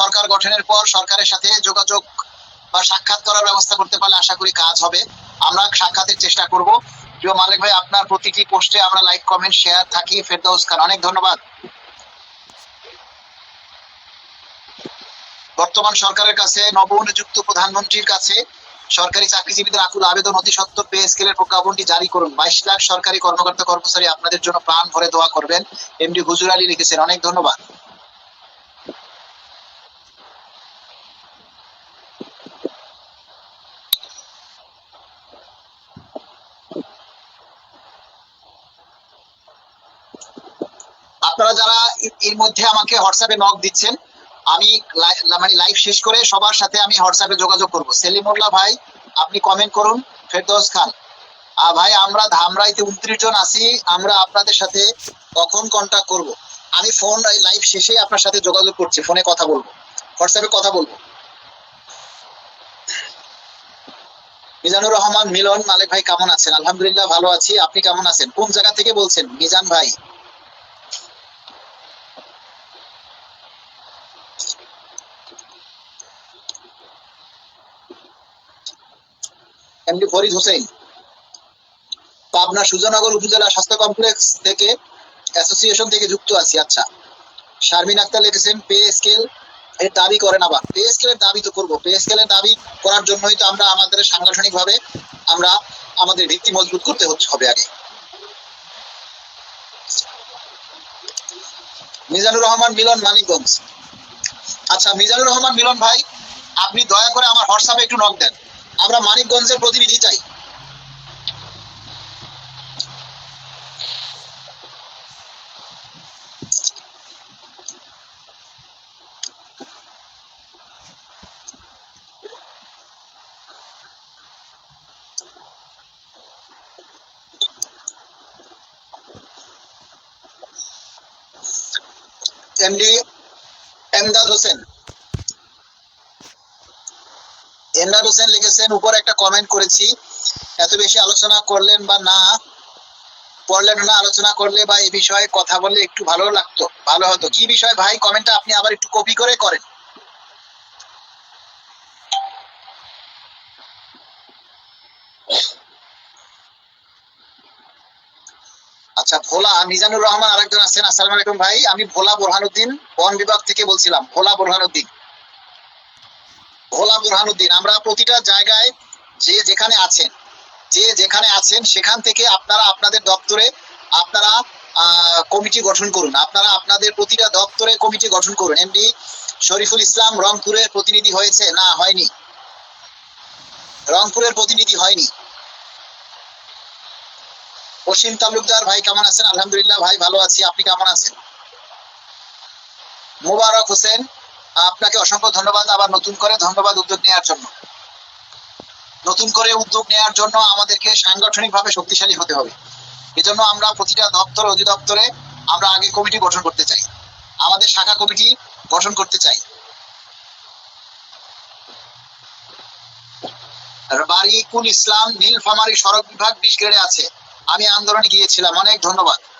সরকার গঠনের পর সরকারের সাথে যোগাযোগ বা সাক্ষাৎ করার ব্যবস্থা করতে পারলে আশা করি কাজ হবে। আমরা সাক্ষাতের চেষ্টা করব। প্রিয় মালিক ভাই, আপনার প্রতিটি পোস্টে আমরা লাইক কমেন্ট শেয়ার থাকি। ফেরদৌস খান, অনেক ধন্যবাদ। বর্তমান সরকারের কাছে, নবনিযুক্ত প্রধানমন্ত্রীর কাছে সরকারি চাকরিজীবীদের আকুল আবেদন অতি সত্বর পে স্কেলের প্রজ্ঞাপনটি জারি করুন। বাইশ লাখ সরকারি কর্মকর্তা কর্মচারী আপনাদের জন্য প্রাণ ভরে দোয়া করবেন। এমডি হুজুর আলী লিখেছেন, অনেক ধন্যবাদ। আপনারা যারা এর মধ্যে আমাকে হোয়াটসঅ্যাপে নক দিচ্ছেন আমি মানে লাইভ শেষ করে সবার সাথে আমি হোয়াটসঅ্যাপে যোগাযোগ করব। সেলিমুল্লাহ ভাই আপনি কমেন্ট করুন ফেরদৌস খান। আহ, ভাই আমরা ধামরাইতে উনত্রিশ জন আছি আমরা আপনাদের সাথে কখন কন্টাক্ট করব? আমি ফোন লাইভ শেষে আপনার সাথে যোগাযোগ করছি ফোনে কথা বলব। হোয়াটসঅ্যাপে কথা বলব। মিজানুর রহমান মিলন মালিক ভাই কেমন আছেন? আলহামদুলিল্লাহ ভালো আছি। আপনি কেমন আছেন? কোন জায়গা থেকে বলছেন? মিজান ভাই। এমডি ফরিদ হোসেন। পাবনা সুজানগর উপজেলা স্বাস্থ্য কমপ্লেক্স থেকে অ্যাসোসিয়েশন থেকে যুক্ত আছি। আচ্ছা শারমিন আক্তার লিখেছেন, পে স্কেল এর দাবি করেন আবার। পে স্কেলের দাবি তো করব। পে স্কেলের দাবি করার জন্যই তো আমরা আমাদের সাংগঠনিক ভাবে আমরা আমাদের ভিত্তি মজবুত করতে হচ্ছে, হবে আগে। মিজানুর রহমান মিলন মানিকগঞ্জ। আচ্ছা মিজানুর রহমান মিলন ভাই, আপনি দয়া করে আমার হোয়াটসঅ্যাপে একটু নক দেন। আমরা মানিকগঞ্জের প্রতিনিধি চাই। এমডি এমদাদ হোসেন। এমদাদ হোসেন লিখেছেন উপর একটা কমেন্ট করেছি। এত বেশি আলোচনা করলেন বা না, পড়লেন না, আলোচনা করলে বা এই বিষয়ে কথা বললে একটু ভালো লাগতো, ভালো হতো। কি বিষয় ভাই? কমেন্টটা আপনি আবার একটু কপি করে করেন। আচ্ছা ভোলা, মিজানুর রহমান আরেকজন আছেন। আসসালামু আলাইকুম ভাই। আমি ভোলা বোরহানুদ্দিন, বন বিভাগ থেকে বলছিলাম। ভোলা বোরহানুদ্দিন। ভোলা বোরহানুদ্দিন আমরা প্রতিটা জায়গায় যে যেখানে আছেন, যে যেখানে আছেন, সেখান থেকে আপনারা আপনাদের দপ্তরে আপনারা কমিটি গঠন করুন। আপনারা আপনাদের প্রতিটা দপ্তরে কমিটি গঠন করুন। এমডি শরীফুল ইসলাম রংপুরের প্রতিনিধি হয়েছে? না, হয়নি। রংপুরের প্রতিনিধি হয়নি। অসীম তালুকদার, ভাই কেমন আছেন? আলহামদুলিল্লাহ, ভাই ভালো আছি। আপনি কেমন আছেন? মোবারক হোসেন আপনাকে অসংখ্য ধন্যবাদ, আবার নতুন করে ধন্যবাদ উদ্যোগ নেওয়ার জন্য। নতুন করে উদ্যোগ নেওয়ার জন্য আমাদেরকে সাংগঠনিকভাবে শক্তিশালী হতে হবে। এজন্য আমরা প্রতিটা দপ্তর, অধিদপ্তরে আমরা আগে কমিটি গঠন করতে চাই। আমাদের শাখা কমিটি গঠন করতে চাই। বারিকুল ইসলাম, নীলফামারী সড়ক বিভাগ বিশ গ্রেডে আছে। আমি আন্দোলনে গিয়েছিলাম। অনেক ধন্যবাদ।